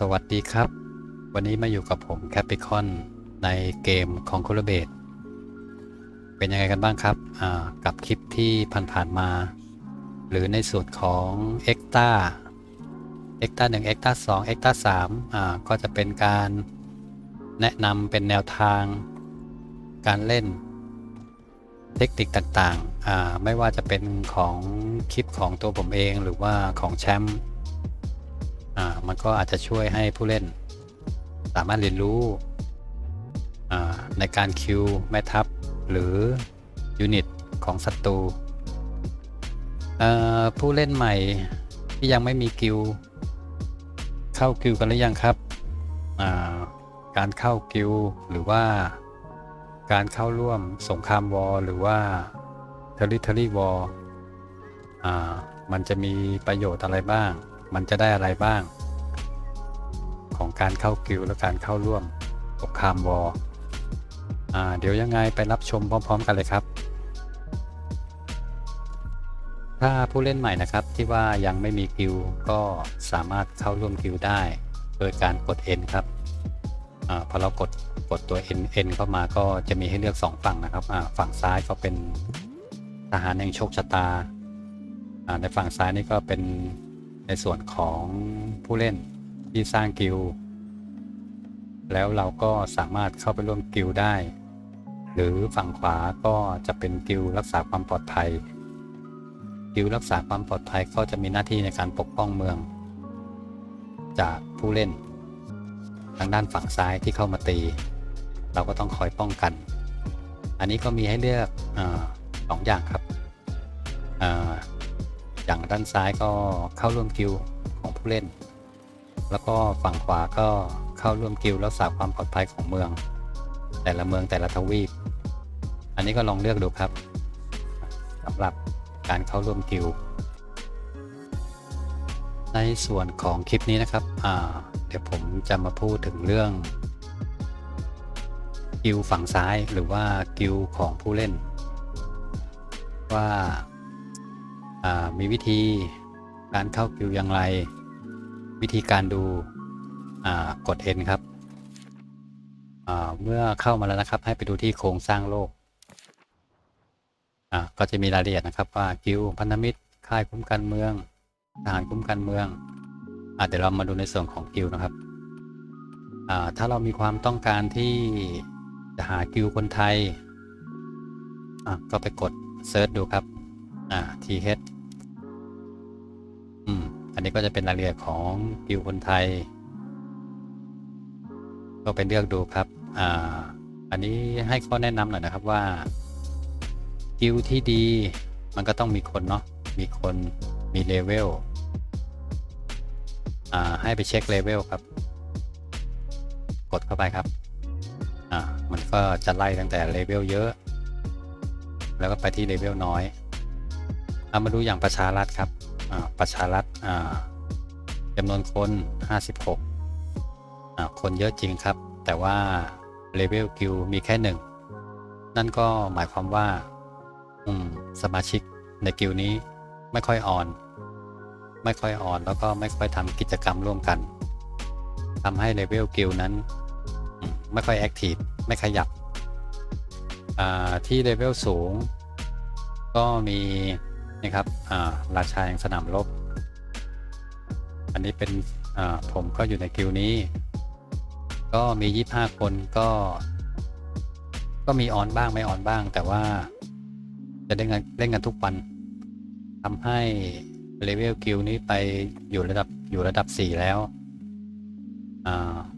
สวัสดีครับ วันนี้มาอยู่กับผมแคปปิคอนในเกมของโคลเบตเป็นยังไงกันบ้างครับอ่ากับคลิปที่ผ่านๆมา หรือในส่วนของเอ็กตาเอ็กตาหนึ่งเอ็กตาสองเอ็กตาสามอ่าก็จะเป็นการแนะนำเป็นแนวทางการเล่นเทคนิคต่างๆอ่าไม่ว่าจะเป็นของคลิปของตัวผมเองหรือว่าของแชมป์ อ่ามันก็อาจจะช่วยให้ผู้เล่น สามารถเรียนรู้อ่าในการคิวแม่ทัพ หรือยูนิตของศัตรูผู้เล่นใหม่ที่ยังไม่มีกิลเข้ากิลกันหรือยังครับาการเข้ากิลหรือว่าการเข้าร่วมสงครามวอลหรือว่า Territory War อ่ามันจะมีประโยชน์อะไรบ้าง มันจะได้อะไรบ้าง ของการเข้ากิลและการเข้าร่วมสงครามวออ่าเดี๋ยวยังไงไปรับชมพร้อม ๆ กันเลยครับ ถ้าผู้เล่นใหม่นะครับที่ว่ายังไม่มีกิลก็สามารถเข้าร่วมกิลได้ โดยการกด N ครับอพอเรากดกดตัว N N เข้ามาก็จะมีให้เลือก 2 ฝั่งนะครับฝั่งซ้ายก็เป็นทหารแห่งโชคชะตาในฝั่งซ้ายนี่ก็เป็น ในส่วนของผู้เล่นที่สร้างกิลด์แล้วเราก็สามารถเข้าไปร่วมกิลด์ได้ หรือฝั่งขวาก็จะเป็นกิลด์รักษาความปลอดภัย กิลด์รักษาความปลอดภัยก็จะมีหน้าที่ในการปกป้องเมือง จากผู้เล่น ทางด้านฝั่งซ้ายที่เข้ามาตี เราก็ต้องคอยป้องกัน อันนี้ก็มีให้เลือกอสองอย่างครับ อย่างด้านซ้ายก็เข้าร่วมกิลของผู้เล่น แล้วก็ฝั่งขวาก็เข้าร่วมกิลด์รักษาความปลอดภัยของเมือง แต่ละเมืองแต่ละทวีป อันนี้ก็ลองเลือกดูครับสำหรับการเข้าร่วมกิลในส่วนของคลิปนี้นะครับเดี๋ยวผมจะมาพูดถึงเรื่องกิลฝั่งซ้ายหรือว่ากิลของผู้เล่น ว่า มีวิธีการเข้ากิลด์อย่างไร วิธีการดูอ่ากด N ครับเมื่อเข้ามาแล้วนะครับ ให้ไปดูที่โครงสร้างโลกก็จะมีรายละเอียดนะครับว่ากิลด์พันธมิตรค่ายคุ้มกันเมืองทหารคุ้มกันเมืองอเดี๋ยวเรามาดูในส่วนของกิลด์นะครับถ้าเรามีความต้องการที่จะหากิลด์คนไทยก็ไปกดเซิร์ชดูครับ th อืม อันนี้ก็จะเป็นรายละเอียดของกิลคนไทย ก็ไปเลือกดูครับ อ่า อันนี้ให้ข้อแนะนำหน่อยนะครับว่ากิลที่ดี มันก็ต้องมีคนเนาะ มีคนมีเลเวล อ่า ให้ไปเช็คเลเวลครับ กดเข้าไปครับ อ่า มันก็จะไล่ตั้งแต่เลเวลเยอะ แล้วก็ไปที่เลเวลน้อยเอามาดูอย่างประชารัฐครับ ประชารัฐจำนวนคน 56 คนเยอะจริงครับ แต่ว่าเลเวลกิลมีแค่หนึ่งนั่นก็หมายความว่าสมาชิกในกิลนี้ไม่ค่อยอ่อน ไม่ค่อยอ่อนแล้วก็ไม่ค่อยทำกิจกรรมร่วมกันทำให้เลเวลกิลนั้นไม่ค่อยแอคทีฟไม่ขยับที่เลเวลสูง ก็มี นะครับราชาแห่งสนามรบ อันนี้เป็นผมก็อยู่ในกิลนี้ ก็มี 25 คนก็ ก็มีออนบ้างไม่ออนบ้าง แต่ว่าจะเล่นกันเล่นกันทุกวันทำให้เลเวลกิลนี้ไปอยู่ระดับอยู่ระดับ 4 แล้ว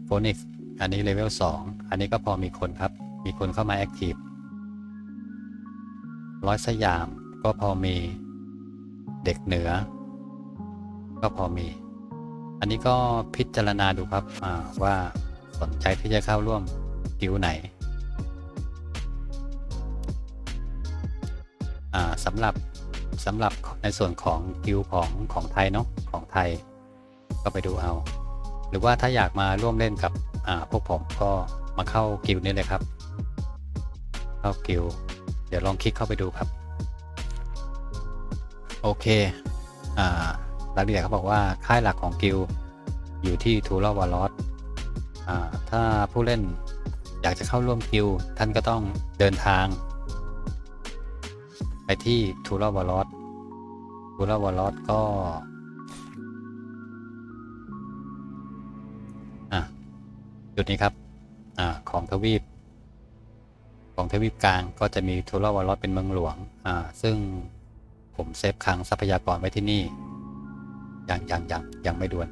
โฟนิกอันนี้เลเวล2 อันนี้ก็พอมีคนครับ มีคนเข้ามาแอคทีฟร้อยสยามก็พอมี เด็กเหนือ ก็พอมี อันนี้ก็พิจารณาดูครับว่าสนใจที่จะเข้าร่วมกิวไหนสำหรับสำหรับในส่วนของกิวของของไทยเนาะของไทย ก็ไปดูเอา หรือว่าถ้าอยากมาร่วมเล่นกับพวกผมก็มาเข้ากิวนี้เลยครับ เข้ากิวเดี๋ยวลองคลิกเข้าไปดูครับ โอเค อ่ารายละเอียดเขาบอกว่าค่ายหลักของกิลอยู่ที่ทูลวาลอสถ้าผู้เล่นอยากจะเข้าร่วมกิลท่านก็ต้องเดินทาง ไปที่ทูลวาลอสทูลวาลอสก็อะจุดนี้ครับอ่าของทวีป ของทวีปกลางก็จะมีทูลวาลอสเป็นเมืองหลวงอ่าซึ่ง ผมเซฟคลังทรัพยากรไว้ที่นี่ยังยังยังยังไม่ด่วน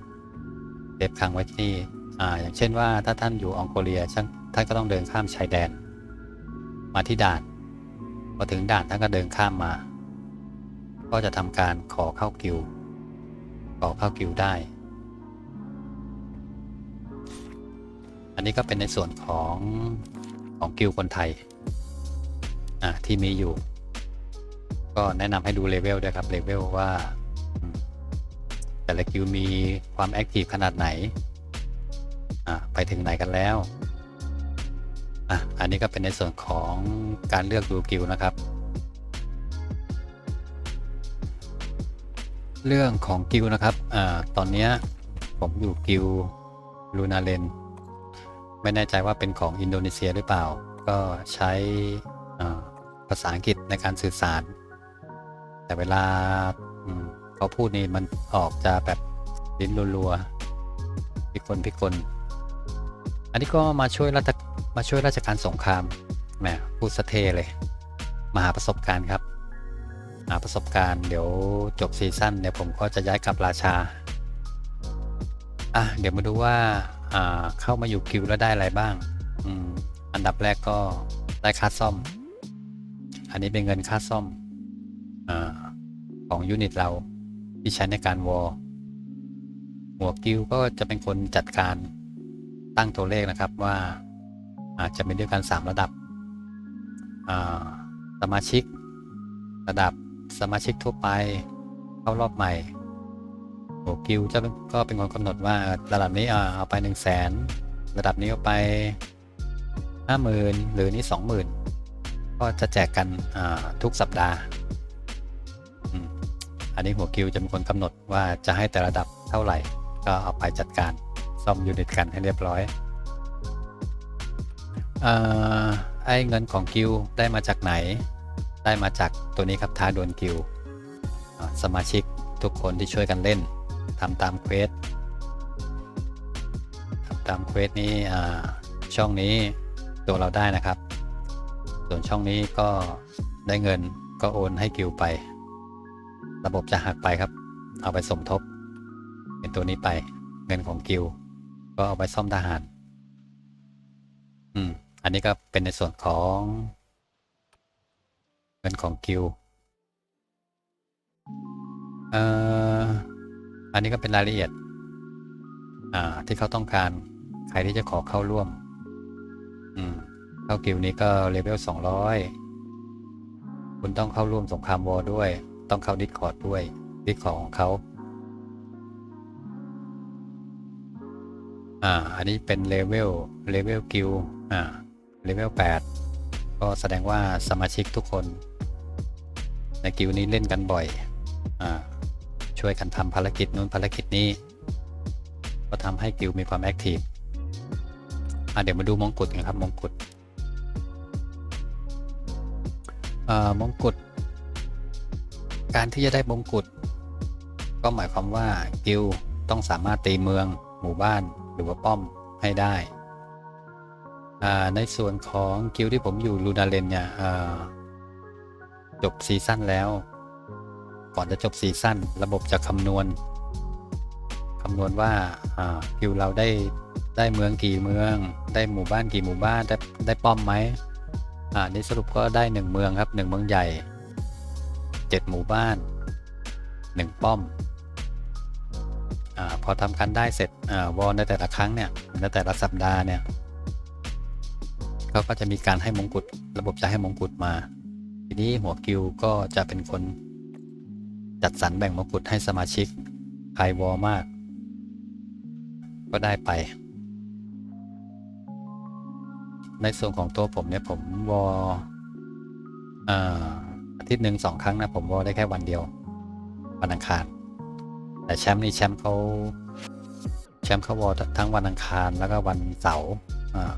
เซฟคลังไว้ที่นี่อ่าอย่างเช่นว่าถ้าท่านอยู่อองโกเลียช่างท่านก็ต้องเดินข้ามชายแดน มาที่ด่านพอถึงด่านท่านก็เดินข้ามมา ก็จะทำการขอเข้ากิวขอเข้ากิวได้ อันนี้ก็เป็นในส่วนของของกิวคนไทยอ่าที่มีอยู่ ก็แนะนำให้ดูเลเวลด้วยครับเลเวลว่า แต่ละกิวมีความแอคทีฟขนาดไหนอ่าไปถึงไหนกันแล้วอะอันนี้ก็เป็นในส่วนของการเลือกดูกิวนะครับ เรื่องของกิวนะครับอ่าตอนนี้ผมอยู่กิวลูนาเลนไม่แน่ใจว่าเป็นของอินโดนีเซียหรือเปล่า ก็ใช้ภาษาอังกฤษในการสื่อสาร แต่เวลาเขาพูดนี่มันออกจะแบบลิ้นรัวๆพิกลพิกลอันนี้ก็มาช่วยราชมาช่วยราชการสงครามแหมพูดสะเทเลย มาหาประสบการณ์ครับ หาประสบการณ์เดี๋ยวจบซีซั่นเดี๋ยวผมก็จะย้ายกลับราชาอะเดี๋ยวมาดูว่าอ่าเข้ามาอยู่กิวแล้วได้อะไรบ้างอืมอันดับแรกก็ได้ค่าซ่อม อันนี้เป็นเงินค่าซ่อม ของยูนิตเราที่ใช้ในการวอลหัวกิวก็จะเป็นคนจัดการตั้งตัวเลขนะครับว่าอาจจะมีด้วยกัน 3 ระดับสมาชิก ระดับสมาชิกทั่วไปเข้ารอบใหม่หัวกิวจะก็เป็นคนกำหนดว่าระดับนี้เอาไป 1 0 0 0 0แสนระดับนี้เอาไป 50,000 หรือนี่ 20,000 ก็จะแจกกันทุกสัปดาห์ อันนี้หัวกิวจะเป็นคนกำหนดว่าจะให้แต่ระดับเท่าไหร่ ก็เอาไปจัดการซ่อมยูนิตกันให้เรียบร้อยออไอ้เงินของกิวได้มาจากไหน ได้มาจากตัวนี้ครับท้าดวลกิวสมาชิกทุกคนที่ช่วยกันเล่นทำตามเควสทำตามเควสนี้ช่องนี้ตัวเราได้นะครับ ส่วนช่องนี้ก็ได้เงินก็โอนให้กิวไป ระบบจะหักไปครับ เอาไปสมทบ เป็นตัวนี้ไป เงินของกิวก็เอาไปซ่อมทหาร อืม อันนี้ก็เป็นในส่วนของ เงินของกิวเอ่ออันนี้ก็เป็นรายละเอียด อ่า ที่เขาต้องการ ใครที่จะขอเข้าร่วม อืม เข้ากิวนี้ก็เลเวล200คุณต้องเข้าร่วมสงครามวอร์ด้วย ต้องเข้าดิสคอร์ดด้วยดิสคอร์ดของเขาอ่า อันนี้เป็นเลเวลเลเวลกิลอ่าเลเวล8ก็แสดงว่าสมาชิกทุกคน ในกิลนี้เล่นกันบ่อย อ่า ช่วยกันทำภารกิจนู้นภารกิจนี้ ก็ทำให้กิลมีความแอคทีฟอ่าเดี๋ยวมาดูมงกุฎกันครับมงกุฎอ่ามงกุฎ การที่จะได้มงกุฎก็หมายความว่ากิลต้องสามารถตีเมือง หมู่บ้านหรือว่าป้อมให้ได้ในส่วนของกิลที่ผมอยู่ลูนาเลนเนี่ยจบซีซั่นแล้ว ก่อนจะจบซีซั่นระบบจะคำนวณคำนวณว่ากิลเราได้ได้เมืองกี่เมือง ได้หมู่บ้านกี่หมู่บ้านได้ได้ป้อมไหมอ่านี่สรุปก็ได้หนึ่งเมืองครับหนึ่งเมืองใหญ่ เจ็ดหมู่บ้านหนึ่งป้อมอพอทำกันได้เสร็จอวอลในแต่ละครั้งเนี่ยในแต่ละสัปดาห์เนี่ยเขาก็จะมีการให้มงกุฎระบบจะให้มงกุฎมา ทีนี้หัวกิลก็จะเป็นคนจัดสรรแบ่งมงกุฎให้สมาชิกใครวอลมาก ก็ได้ไป ในส่วนของตัวผมเนี่ยผมวอลอ่า อาทิตย์หนึ่งสองครั้งนะผมวอลได้แค่วันเดียว วันอังคาร แต่แชมป์นี่แชมป์เขาแชมป์เขาวอลทั้งวันอังคารแล้วก็วันเสาร์อ่า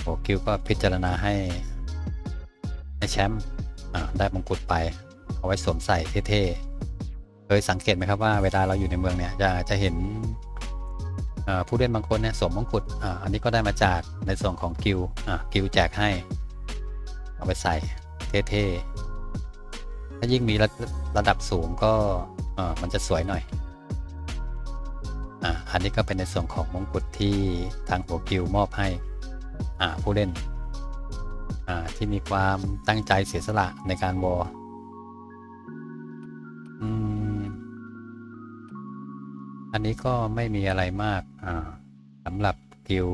โหกิวก็พิจารณาให้ให้แชมป์ได้มงกุฎไป เอาไว้สวมใส่เท่ๆเคยสังเกตไหมครับว่าเวลาเราอยู่ในเมืองเนี่ยจะจะเห็นผู้เล่นบางคนเนี่ยสวมมงกุฎออันนี้ก็ได้มาจากในส่วนของกิวกิวแจกให้ เอาไปใส่เท่ๆ ถ้ายิ่งมีระระดับสูงก็เออมันจะสวยหน่อย อ่า อันนี้ก็เป็นในส่วนของมงกุฎที่ทางหัวกิวมอบให้ อ่า ผู้เล่น อ่า ที่มีความตั้งใจเสียสละในการวอลอืม อันนี้ก็ไม่มีอะไรมาก อ่าสำหรับกิว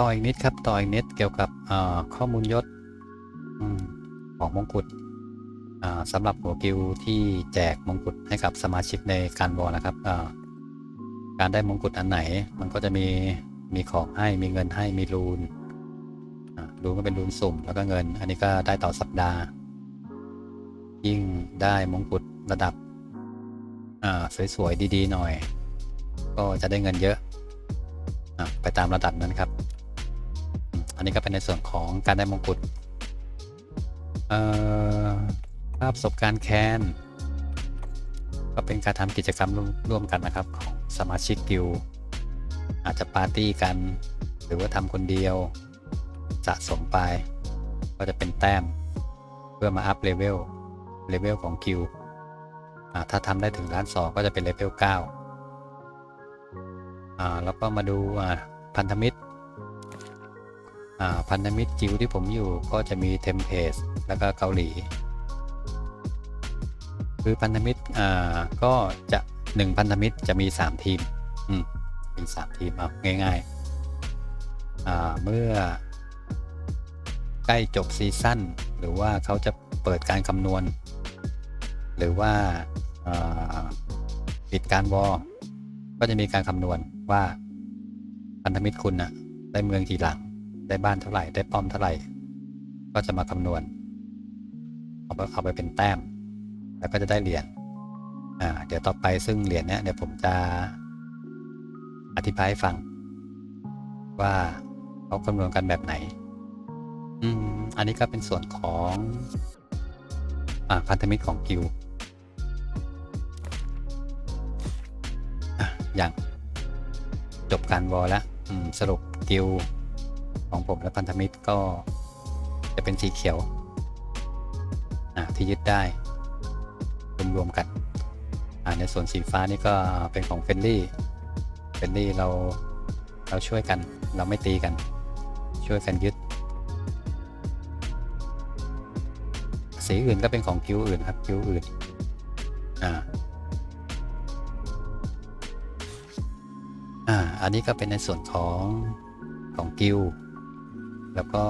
ต่ออีกนิดครับ ต่ออีกนิดเกี่ยวกับข้อมูลยศของมงกุฎสำหรับหัวกิวที่แจกมงกุฎให้กับสมาชิกในการวอลนะครับการได้มงกุฎอันไหน มันก็จะมีมีของให้มีเงินให้มีรูนรูนก็เป็นรูนสุ่มแล้วก็เงิน อันนี้ก็ได้ต่อสัปดาห์ ยิ่งได้มงกุฎระดับสวยๆดีๆหน่อย ก็จะได้เงินเยอะอะไปตามระดับนั้นครับ อันนี้ก็เป็นในส่วนของการได้มงกุฎภาพประสบการณ์แคนก็เป็นการทำกิจกรรมร่วมร่วมกันนะครับของสมาชิกกิลอาจจะปาร์ตี้กัน หรือว่าทำคนเดียวสะสมไป ก็จะเป็นแต้ม เพื่อมาอัพเลเวลเลเวลของกิลถ้าทำได้ถึงล้านสองก็จะเป็นเลเวล9อ่าแล้วก็มาดูพันธมิตร พันธมิตรจิวที่ผมอยู่ก็จะมีเทมเพสแล้วก็เกาหลี คือพันธมิตรก็จะหนึ่งพันธมิตรจะมี3ทีมอืมมี3ทีมเอาง่ายๆอ่าเมื่อใกล้จบซีซั่นหรือว่าเขาจะเปิดการคำนวณ หรือว่าปิดการวอก็จะมีการคำนวณว่าพันธมิตรคุณนะได้เมืองกี่หลัง ได้บ้านเท่าไหร่ ได้ป้อมเท่าไหร่ ก็จะมาคำนวณเอาไปเอาไปเป็นแต้ม แล้วก็จะได้เหรียญอ่าเดี๋ยวต่อไปซึ่งเหรียญเนี้ยเดี๋ยวผมจะอธิบายให้ฟัง ว่าเขาคำนวณกันแบบไหน อืม อันนี้ก็เป็นส่วนของ อ่าพันธมิตรของกิลด์อะอย่างจบการวอลแล้วสรุปกิลด์ ของผมและพันธมิตรก็จะเป็นสีเขียวที่ยึดได้รวมๆกันในส่วนสีฟ้านี่ก็เป็นของเฟนลี่เฟนลี่เราเราช่วยกันเราไม่ตีกัน ช่วยกันยึด สีอื่นก็เป็นของคิวอื่นครับคิวอื่นอ่าอ่าอันนี้ก็เป็นในส่วนของของกิลด์ แล้วก็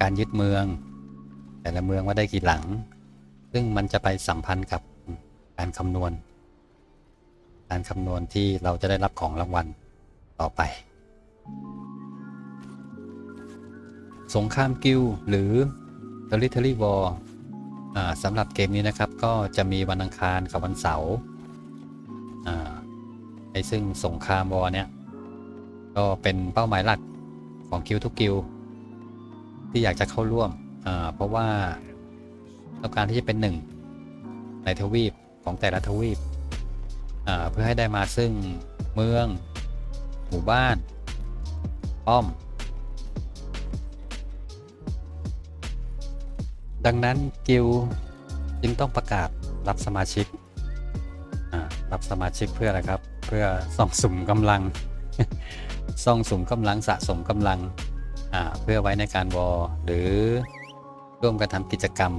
การยึดเมือง แต่ละเมืองว่าได้กี่หลัง ซึ่งมันจะไปสัมพันธ์กับการคำนวณ การคำนวณที่เราจะได้รับของรางวัลต่อไป สงครามกิลหรือ Territory War อ่าสำหรับเกมนี้นะครับก็จะมีวันอังคารกับวันเสาร์ไอ้ซึ่งสงครามวอเนี่ยก็เป็นเป้าหมายหลัก ของกิลทุกกิลที่อยากจะเข้าร่วม เพราะว่าต้องการที่จะเป็นหนึ่งในทวีปของแต่ละทวีปเพื่อให้ได้มาซึ่งเมือง หมู่บ้าน ป้อม ดังนั้นกิลจึงต้องประกาศรับสมาชิก รับสมาชิกเพื่ออะไรครับ เพื่อส่องสุ่มกำลัง ซ่องสุมกำลังสะสมกำลังเพื่อไว้ในการวอลหรือร่วมกันทำกิจกรรม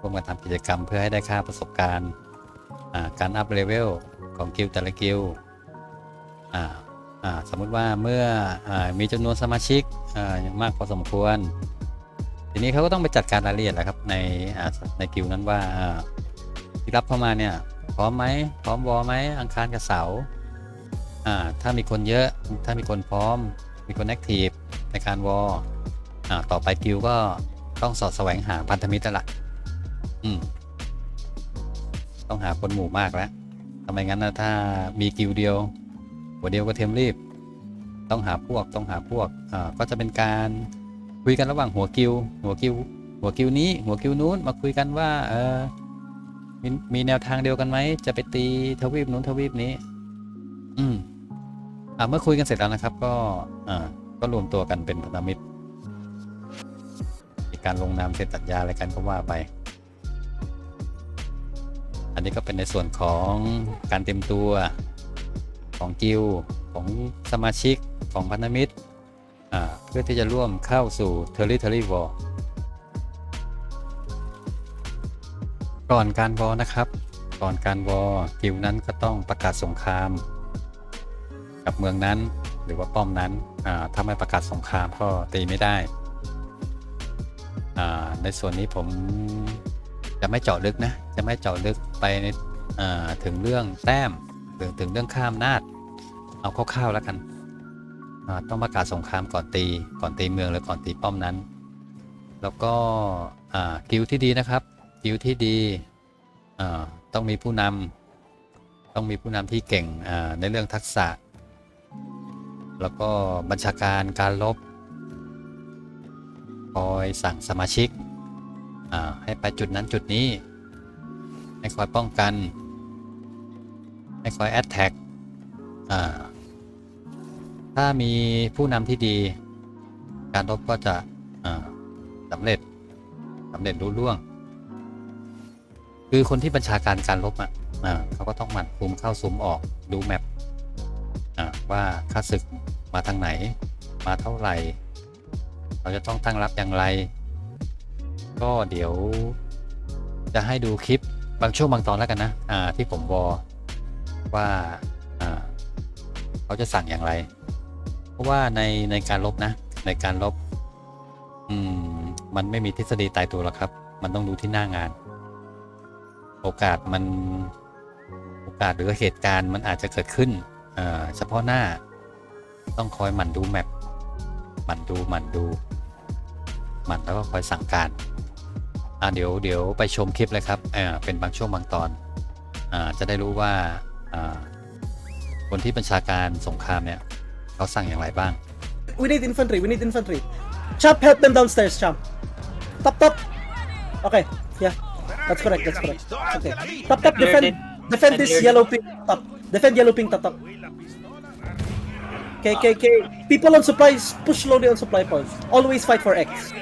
ร่วมกันทำกิจกรรมเพื่อให้ได้ค่าประสบการณ์การอัพเลเวลของกิลแต่ละกิลสมมุติว่าเมื่ออมีจำนวนสมาชิกมากพอสมควร ทีนี้เขาก็ต้องไปจัดการรายละเอียดแหละครับในในกิลนั้นว่าที่รับเข้ามาเนี่ยพร้อมไหมพร้อมวอลไหมอังคารกับเสาร์ อ่าถ้ามีคนเยอะถ้ามีคนพร้อม มีคนแอคทีฟในการวอลอ่าต่อไปกิลก็ต้องสอดแสวงหาพันธมิตรแล้วล่ะอืม ต้องหาคนหมู่มากแล้วทำไมงั้นนะถ้ามีกิวเดียว หัวเดียวก็เทมรีบ ต้องหาพวกต้องหาพวกอ่าก็จะเป็นการคุยกันระหว่างหัวกิว หัวกิว หัวกิวนี้ หัวกิวนู้นมาคุยกันว่าเออมีมีแนวทางเดียวกันไหมจะไปตีทวีปนู้นทวีปนี้ อืม เมื่อคุยกันเสร็จแล้วนะครับ ก็ก็รวมตัวกันเป็นพันธมิตรมีการลงนามเซ็นสัญญาอะไรกันก็ว่าไป อันนี้ก็เป็นในส่วนของการเตรียมตัวของกิลของสมาชิกของพันธมิตรเพื่อที่จะร่วมเข้าสู่ Territory War ก่อนการวอร์นะครับ ก่อนการวอร์กิลนั้นก็ต้องประกาศสงคราม กับเมืองนั้น หรือว่าป้อมนั้นถ้าไม่ประกาศสงครามก็ตีไม่ได้ในส่วนนี้ผมจะไม่เจาะลึกนะ จะไม่เจาะลึกไปในถึงเรื่องแต้มหรือถึงเรื่องข้ามนาจเอาคร่าวๆแล้วกัน ต้องประกาศสงครามก่อนตีก่อนตีเมืองหรือก่อนตีป้อมนั้น แล้วก็กิลที่ดีนะครับกิลที่ดีต้องมีผู้นำต้องมีผู้นำที่เก่งในเรื่องทักษะ แล้วก็บัญชาการการลบคอยสั่งสมาชิกให้ไปจุดนั้นจุดนี้ ให้คอยป้องกัน ให้คอยแอดแท็กถ้ามีผู้นำที่ดี การรบก็จะสำเร็จสำเร็จรุ่ล่วง คือคนที่บัญชาการการรบอะอ่าเขาก็ต้องหมั่นคุมเข้าซุ้มออกดูแมปว่าค่าศึก มาทางไหน มาเท่าไหร่ เราจะต้องตั้งรับอย่างไร ก็เดี๋ยวจะให้ดูคลิปบางช่วงบางตอนแล้วกันนะอ่าที่ผมวอว่าอ่าเขาจะสั่งอย่างไร เพราะว่าในในการลบนะ ในการลบ อืม มันไม่มีทฤษฎีตายตัวหรอกครับ มันต้องดูที่หน้างาน โอกาสมันโอกาสหรือเหตุการณ์มันอาจจะเกิดขึ้นเอ่อเฉพาะหน้า ต้องคอยหมั่นดูแมปหมั่นดูหมั่นดูหมั่นแล้วก็คอยสั่งการอ่าเดี๋ยวเดี๋ยวไปชมคลิปเลยครับเอ่อเป็นบางช่วงบางตอนอ่าจะได้รู้ว่าอ่าคนที่บัญชาการสงครามเนี่ยเขาสั่งอย่างไรบ้าง We need infantry. We need infantry. Champ, help them downstairs, Champ. Top, top. Okay, yeah. That's correct. That's correct. Okay. Top, top. Defend. Defend this yellow pink. Top. Defend yellow pink. Top, top. Okay, okay, okay. People on supplies, push slowly on supply points. Always fight for X.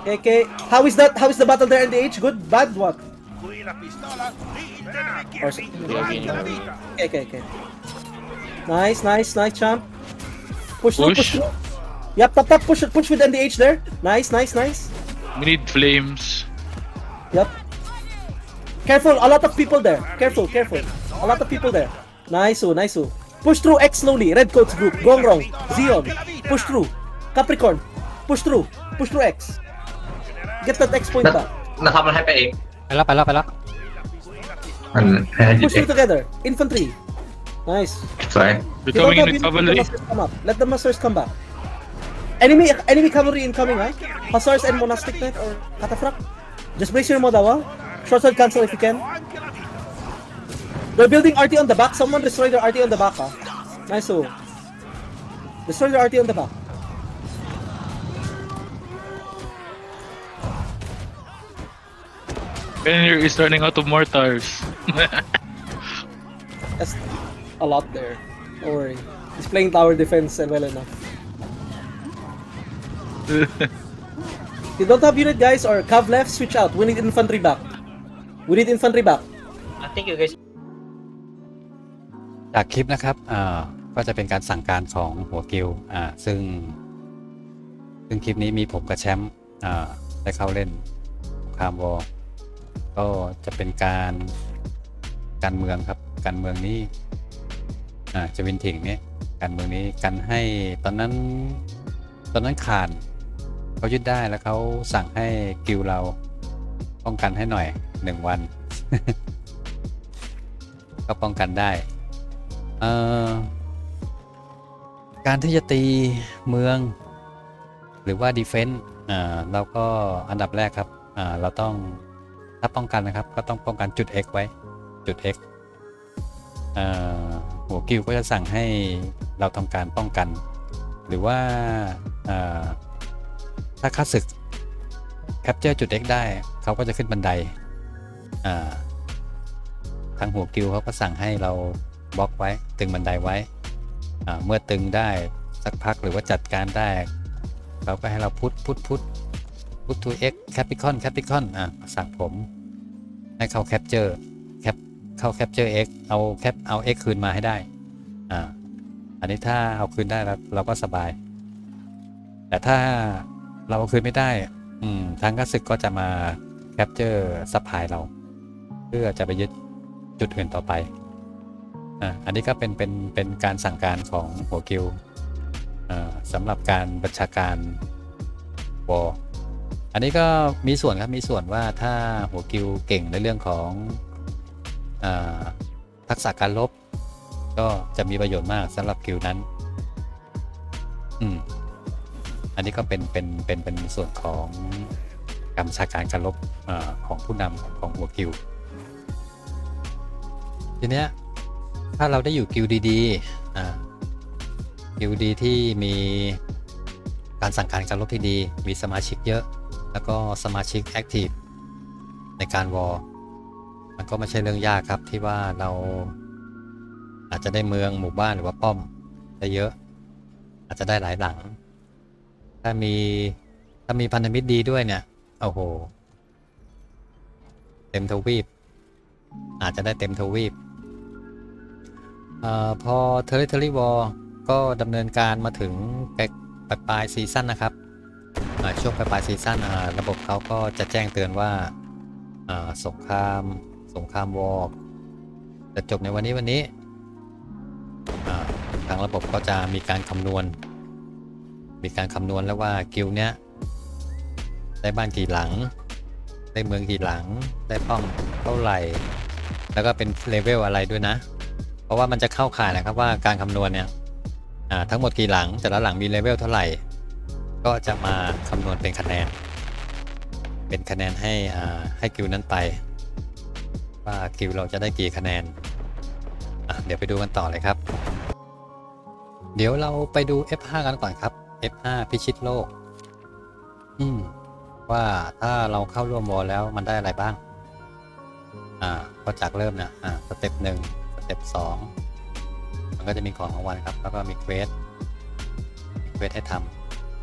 Okay, okay. How is that? How is the battle there in the H? Good? Bad? What? Qui la pistola, lì te ne Or richiedi anche la vita. Okay, okay, okay. Nice, nice, nice, champ. Push push Push. through. Yep, tap, tap, push push with NDH there. Nice, nice, nice. We need flames. Yep. Careful, a lot of people there. Careful, careful. A lot of people there. Nice, oh, nice. oh. Push through X slowly. Red coats group. Gong Rong. Xeon. Push through. Capricorn. Push through. Push through X. Get that X point back. นะครับมันให้ไปเอง ไปแล้วไปแล้วไปแล้ว มันให้หยุด Push เอง through together. Infantry. Nice. สวย You don't Becoming have in units, let the cavalry. masters come up. Let the masters come back. Enemy enemy cavalry incoming, huh? Hussars and monastic knight or cataphracts. Just brace your modawa. Short sword cancel if you can. They're building RT on the back. Someone destroy their RT on the back, huh? Nice, oh. Destroy their RT on the back. Pioneer is running out of mortars. That's a lot there. Don't worry. He's playing tower defense eh, well enough. you don't have unit guys or cav left, switch out. We need infantry back. We need infantry back. I think you guys จากคลิปนะครับก็จะเป็นการสั่งการของหัวกิลซึ่ง ซึ่งคลิปนี้มีผมกับแชมป์ได้เข้าเล่นครามวอ์ก็จะเป็นการการเมืองครับ การเมืองนี้จะวินถิงเนี่ยการเมืองนี้กันให้ตอนนั้นตอนนั้นขานเขายึดได้แล้วเขาสั่งให้กิลเราป้องกันให้หน่อยหนึ่งวัน ก็ป้องกันได้ เอ่อการที่จะตีเมือง หรือว่าดีเฟนต์อ่าเราก็อันดับแรกครับอ่าเราต้องถ้าป้องกันนะครับ ก็ต้องป้องกันจุด X ไว้จุด X อ่าหัวกิวก็จะสั่งให้เราทำการป้องกัน หรือว่าอ่าถ้าค่าศึกแคปเจอร์จุด X ได้เขาก็จะขึ้นบันไดอ่าทางหัวกิวเขาก็สั่งให้เรา บล็อกไว้ ตึงบันไดไว้ เมื่อตึงได้สักพักหรือว่าจัดการได้เราก็ให้เราพุทพุทพุทพุท to x capricorn capricorn อะสั่งผม ให้เข้า capture cap เข้า capture x เอา cap เอา x คืนมาให้ได้อ่าอันนี้ถ้าเอาคืนได้แล้วเราก็สบาย แต่ถ้าเราเอาคืนไม่ได้ อืมทางกศึกก็จะมา capture ซัพพลายเรา เพื่อจะไปยึดจุดอื่นต่อไป อันนี้ก็เป็นเป็นเป็นการสั่งการของหัวกิลอ่าสำหรับการบัญชาการวออันนี้ก็มีส่วนครับมีส่วนว่าถ้าหัวกิวเก่งในเรื่องของอทักษะการลบ ก็จะมีประโยชน์มากสำหรับกิวนั้น อืมอันนี้ก็เป็นเป็นเป็นเป็นส่วนของการบัญชาการการลบอของผู้นำของหัวกิวทีเนี้ย ถ้าเราได้อยู่กิวดีๆกิลดีที่มีการสั่งการการรบที่ดี มีสมาชิกเยอะ แล้วก็สมาชิกแอคทีฟในการวอลมันก็ไม่ใช่เรื่องยากครับที่ว่าเราอาจจะได้เมืองหมู่บ้านหรือว่าป้อมได้เยอะ อาจจะได้หลายหลัง ถ้ามีถ้ามีพันธมิตรดีด้วยเนี่ยโอ้โห เต็มทวีป อาจจะได้เต็มทวีป ออพอ Territory War ก็ดำเนินการมาถึงปลายปลายซีซั่นนะครับช่วงปลายปลายซีซั่นระบบเขาก็จะแจ้งเตือนว่าสงครามสงครามวอร์จะจบในวันนี้วันนี้ทางระบบก็จะมีการคำนวณ มีการคำนวณแล้วว่ากิลเนี้ยได้บ้านกี่หลัง ได้เมืองกี่หลัง ได้ป้อมเท่าไหร่ แล้วก็เป็นเลเวลอะไรด้วยนะ ราะว่ามันจะเข้าข่ายนะครับว่าการคำนวณเนี่ยทั้งหมดกี่หลัง แต่ละหลังมีเลเวลเท่าไหร่ ก็จะมาคำนวณเป็นคะแนน เป็นคะแนนให้ให้กิวนั้นไป ว่ากิวเราจะได้กี่คะแนนเดี๋ยวไปดูกันต่อเลยครับ เดี๋ยวเราไปดู F5 กันก่อนครับ F5 พิชิตโลก อืมว่าถ้าเราเข้าร่วมวอลแล้วมันได้อะไรบ้าง อ่าก็จากเริ่มนะ อ่าสเต็ปหนึ่ง ต็ปสองมันก็จะมีของรางวัลครับ แล้วก็มีเควสเควสให้ท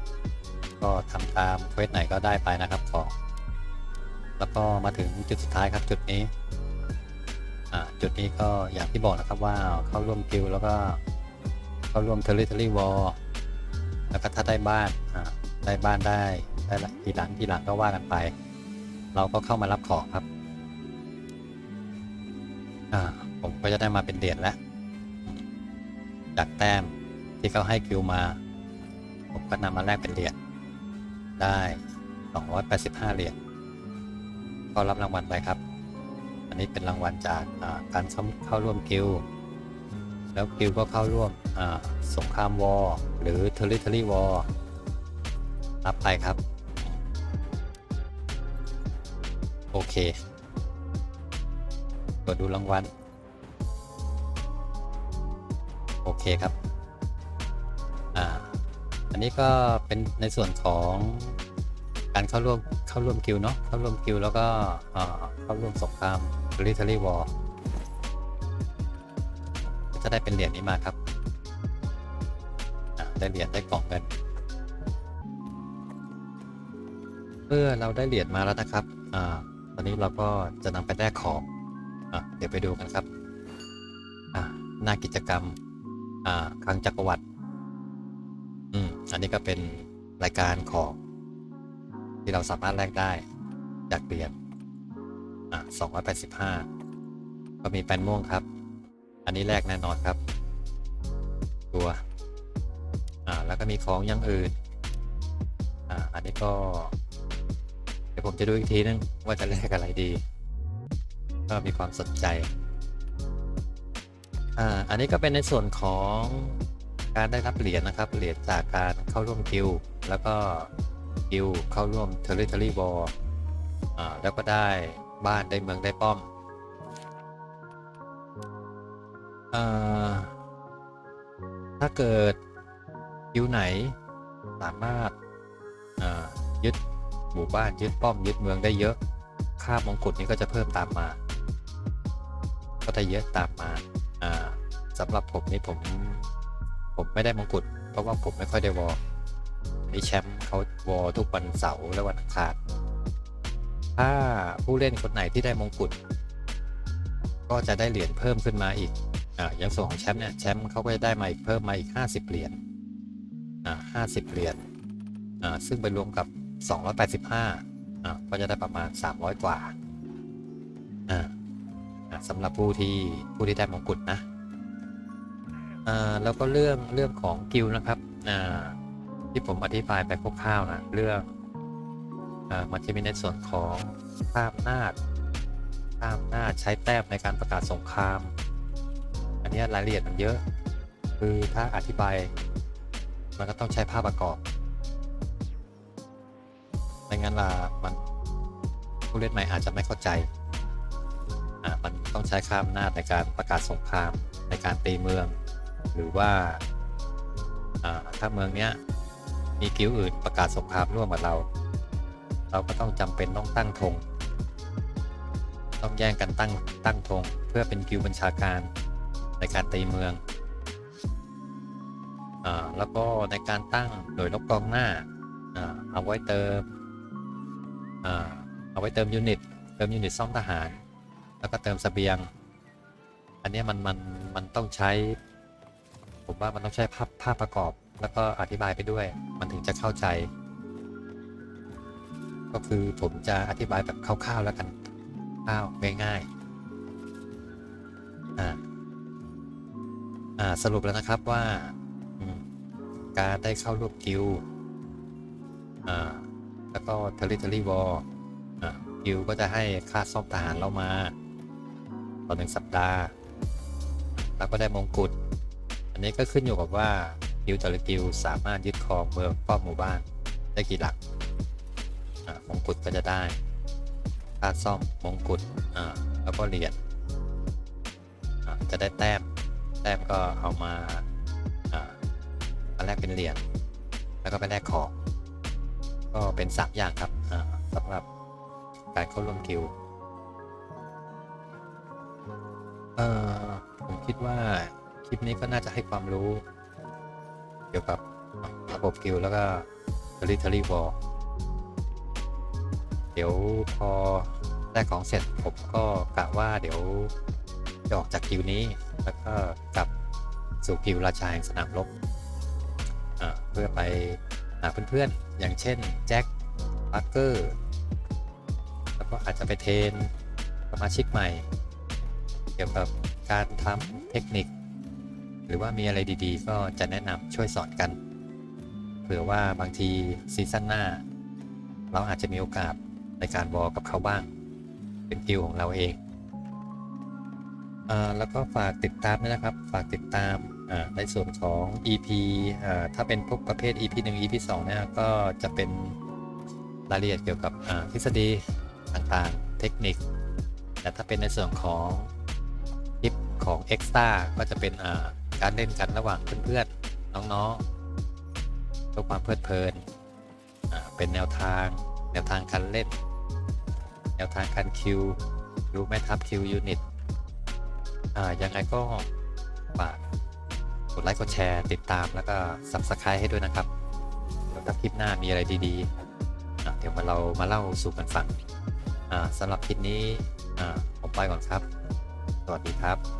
ำก็ทำตามเควสไหนก็ได้ไปนะครับของแล้วก็มาถึงจุดสุดท้ายครับจุดนี้อ่าจุดนี้ก็อย่างที่บอกนะครับว่าเข้าร่วมกิลแล้วก็เข้าร่วม territory war แล้วก็ถ้าได้บ้านอ่าได้บ้านได้ได้กี่หลังกี่หลังก็ว่ากันไป เราก็เข้ามารับของครับอ่า ผมก็จะได้มาเป็นเหรียญแล้ว จากแต้มที่เขาให้คิวมา ผมก็นำมาแลกเป็นเหรียญได้ 285 เหรียญก็รับรางวัลไปครับ อันนี้เป็นรางวัลจากการเข้าร่วมกิลแล้วกิลก็เข้าร่วมสงครามวอร์หรือ territory war รับไปครับ โอเคกดดูรางวัล โอเคครับ อ่า อันนี้ก็เป็นในส่วนของการเข้าร่วมเข้าร่วมกิลด์เนาะเข้าร่วมกิลด์แล้วก็เข้าร่วมสงคราม military war จะได้เป็นเหรียญนี้มาครับได้เหรียญได้กล่องเงินเมื่อเราได้เหรียญมาแล้วนะครับ อ่า ตอนนี้เราก็จะนำไปแลกของ อะ เดี๋ยวไปดูกันครับ อ่าหน้ากิจกรรม คลังจักรวรรดิอืมอันนี้ก็เป็นรายการของที่เราสามารถแลกได้จากเหรียญอ่าสองร้อยแปดสิบห้าก็มีแป้นม่วงครับ อันนี้แลกแน่นอนครับ ตัวอ่าแล้วก็มีของอย่างอื่นอ่าอันนี้ก็ เดี๋ยวผมจะดูอีกทีนึงว่าจะแลกอะไรดี ก็มีความสนใจ อ่าอันนี้ก็เป็นในส่วนของการได้รับเหรียญนะครับเหรียญจากการเข้าร่วมกิลแล้วก็กิลเข้าร่วม Territory War อ่าแล้วก็ได้บ้านได้เมืองได้ป้อมอ่าถ้าเกิดกิลไหนสามารถอ่ายึดหมู่บ้านยึดป้อมยึดเมืองได้เยอะ ค่ามงกุฎนี้ก็จะเพิ่มตามมา ก็จะเยอะตามมา อ่าสำหรับผมนี่ผม ผมไม่ได้มงกุฎเพราะว่าผมไม่ค่อยได้วอลนี่แชมป์เขาวอลทุกวันเสาร์และวันอังคารถ้าผู้เล่นคนไหนที่ได้มงกุฎก็จะได้เหรียญเพิ่มขึ้นมาอีกอ่าอย่างส่วนของแชมป์เนี่ยแชมป์เขาก็จะได้มาอีกเพิ่มมาอีก 50 เหรียญอ่า50เหรียญอ่าซึ่งไปรวมกับ 285อ่าก็จะได้ประมาณ 300 กว่าอ่า สำหรับผู้ที่ผู้ที่ได้มงกุฎนะอ่าแล้วก็เรื่องเรื่องของกิลนะครับที่ผมอธิบายไปคร่าวๆนะเรื่องอมันจะมีในส่วนของข้ามนาจข้ามนาจใช้แต้มในการประกาศสงคราม อันนี้รายละเอียดมันเยอะ คือถ้าอธิบายมันก็ต้องใช้ภาพประกอบไม่งั้นล่ะมันผู้เล่นใหม่อาจจะไม่เข้าใจ อ่ามันต้องใช้ข้ามนาจในการประกาศสงครามในการตีเมือง หรือว่าอ่าถ้าเมืองเนี้ยมีกิ้วอื่นประกาศสงครามร่วมกับเรา เราก็ต้องจำเป็นต้องตั้งธงต้องแย่งกันตั้งตั้งธงเพื่อเป็นกิ้วบัญชาการในการตีเมืองอ่าแล้วก็ในการตั้งหน่วยรบกองหน้าอ่าเอาไว้เติมอ่าเอาไว้เติมยูนิตเติมยูนิตซ่อมทหาร แล้วก็เติมสเสบียง อันนี้มันมันมันต้องใช้ ผมว่ามันต้องใช้ภาพภาพประกอบ แล้วก็อธิบายไปด้วย มันถึงจะเข้าใจ ก็คือผมจะอธิบายแบบคร่าวๆแล้วกันคร่าวง่ายๆอ่าอ่าสรุปแล้วนะครับว่าการได้เข้าร่วมกิลอ่าแล้วก็ Territory War อ่ากิลก็จะให้ค่าซ่อมทหารเรามา ต่อหนึ่งสัปดาห์ แล้วก็ได้มงกุฎ อันนี้ก็ขึ้นอยู่กับว่ากิลด์แต่ละกิลสามารถยึดครองเมืองป้อมหมู่บ้านได้กี่หลักอ่ามงกุฎก็จะได้ค่าซ่อมมงกุฎอ่าแล้วก็เหรียญอ่าจะได้แต้ม แต้มก็เอามาอ่ามาแลกเป็นเหรียญแล้วก็ไปแลกของ ก็เป็นสามอย่างครับอ่าสำหรับการเข้าร่วมกิลด์ เออผมคิดว่าคลิปนี้ก็น่าจะให้ความรู้ เกี่ยวกับระบบกิลแล้วก็ Territory War เดี๋ยวพอได้ของเสร็จผมก็กะว่าเดี๋ยวจะออกจากกิลนี้ แล้วก็กลับสู่กิลราชาแห่งสนามรบอ่าเพื่อไปหาเพื่อนๆ อย่างเช่นแจ็คปาร์เกอร์ แล้วก็อาจจะไปเทรนสมาชิกใหม่ เกี่ยวกับการทำเทคนิค หรือว่ามีอะไรดีๆ ก็จะแนะนำช่วยสอนกันเผื่อว่าบางทีซีซั่นหน้า เราอาจจะมีโอกาสในการวอลกับเขาบ้าง เป็นกิลของเราเองอาแล้วก็ฝากติดตามด้วยนะครับ ฝากติดตามอ่าในส่วนของ EP อ่าถ้าเป็นพวกประเภท EP 1 EP 2เนี่ยก็จะเป็นรายละเอียดเกี่ยวกับทฤษฎีต่างๆ เทคนิค แต่ถ้าเป็นในส่วนของ ของ Extra ก็จะเป็นการเล่นกันระหว่างเพื่อนๆ น้องๆเพื่อความเพลิดเพลิน เป็นแนวทาง แนวทางการเล่น แนวทางการคิวดูแม่ทัพคิวยูนิตยังไงก็ฝากกดไลค์กดแชร์ติดตามแล้วก็ Subscribe ให้ด้วยนะครับเดี๋ยวคลิปหน้ามีอะไรดีๆ เดี๋ยวมาเรามาเล่าสู่กันฟังสำหรับคลิปนี้ผมไปก่อนครับ สวัสดีครับ